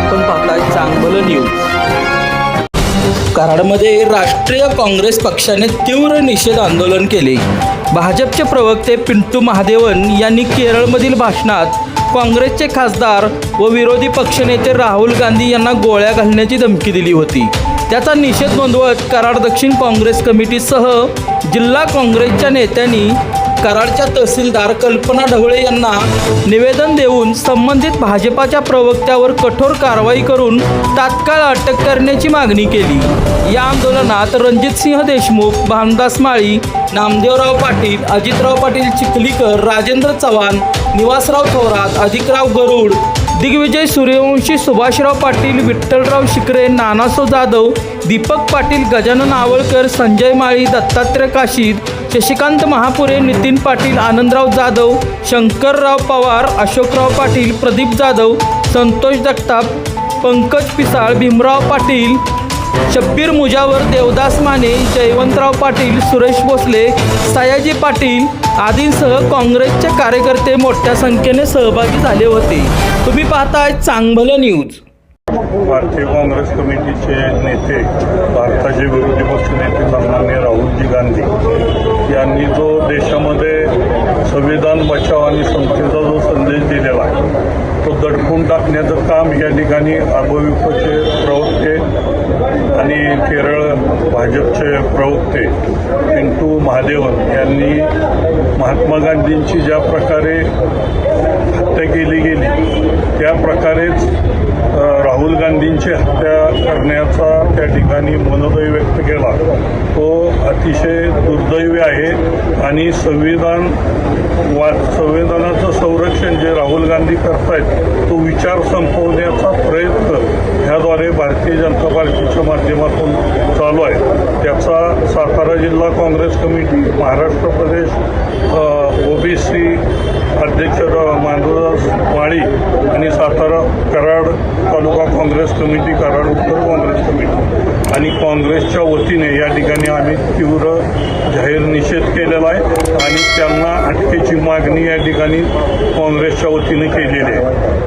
आपण पाहताय चांगलं न्यूज कराडमध्ये राष्ट्रीय काँग्रेस पक्षाने तीव्र निषेध आंदोलन केले. भाजपचे प्रवक्ते पिंटू महादेवन यांनी केरळमधील भाषणात काँग्रेसचे खासदार व विरोधी पक्षनेते राहुल गांधी यांना गोळ्या घालण्याची धमकी दिली होती. त्याचा निषेध नोंदवत कराड दक्षिण काँग्रेस कमिटीसह जिल्हा काँग्रेसच्या नेत्यांनी कराडच्या तहसीलदार कल्पना ढवळे यांना निवेदन देऊन संबंधित भाजपाच्या प्रवक्त्यावर कठोर कारवाई करून तात्काळ अटक करण्याची मागणी केली. या आंदोलनात रणजितसिंह देशमुख भामदास माळी नामदेवराव पाटील अजितराव पाटील चिखलीकर राजेंद्र चव्हाण निवासराव थोरात अधिकराव गरुड दिग्विजय सूर्यवंशी सुभाषराव पाटील विठ्ठलराव शिकरे नानासो जाधव दीपक पाटील गजानन आवळकर संजय माळी दत्तात्रय काशीद शशिकांत महापुरे नितीन पाटील आनंदराव जाधव शंकरराव पवार अशोकराव पाटील प्रदीप जाधव संतोष जगताप पंकज पिसाळ भीमराव पाटील शब्बीर मुजावर देवदास माने जयवंतराव पाटील सुरेश भोसले सयाजी पाटील आदींसह काँग्रेसचे कार्यकर्ते मोठ्या संख्येने सहभागी झाले होते. तुम्ही पाहताय चांगलं न्यूज. भारतीय काँग्रेस कमिटीचे नेते भारताचे विरोधी पक्षनेते सन्मान्य राहुलजी गांधी. यांनी जो देशामध्ये संविधान बचाव आणि संस्थेचा जो संदेश दिलेला आहे तो दडपून टाकण्याचं काम या ठिकाणी अभविपचे प्रवक्ते आणि केरळ भाजपचे प्रवक्ते पिंटू महादेवन यांनी महात्मा गांधींची ज्या प्रकारे हत्या केली गेली त्या प्रकारेच राहुल गांधींची हत्या करण्याचा त्या ठिकाणी मनोदय व्यक्त केला. तो अतिशय दुर्दैवी आहे आणि संविधान वा संविधानाचं संरक्षण जे राहुल गांधी करतायत तो विचार संपवण्याचा प्रयत्न ह्याद्वारे भारतीय जनता पार्टीच्या माध्यमातून चालू आहे. त्याचा सातारा जिल्हा काँग्रेस कमिटी महाराष्ट्र प्रदेश ओबीसी अध्यक्ष माधवदास माळी आणि सातारा कराड तालुका काँग्रेस कमिटी कराड उत्तर काँग्रेस कमिटी. आणि काँग्रेसच्या वतीने या ठिकाणी आम्ही तीव्र जाहीर निषेध केलेला आहे आणि त्यांना अटकेची मागणी या ठिकाणी काँग्रेसच्या वतीने केलेली आहे.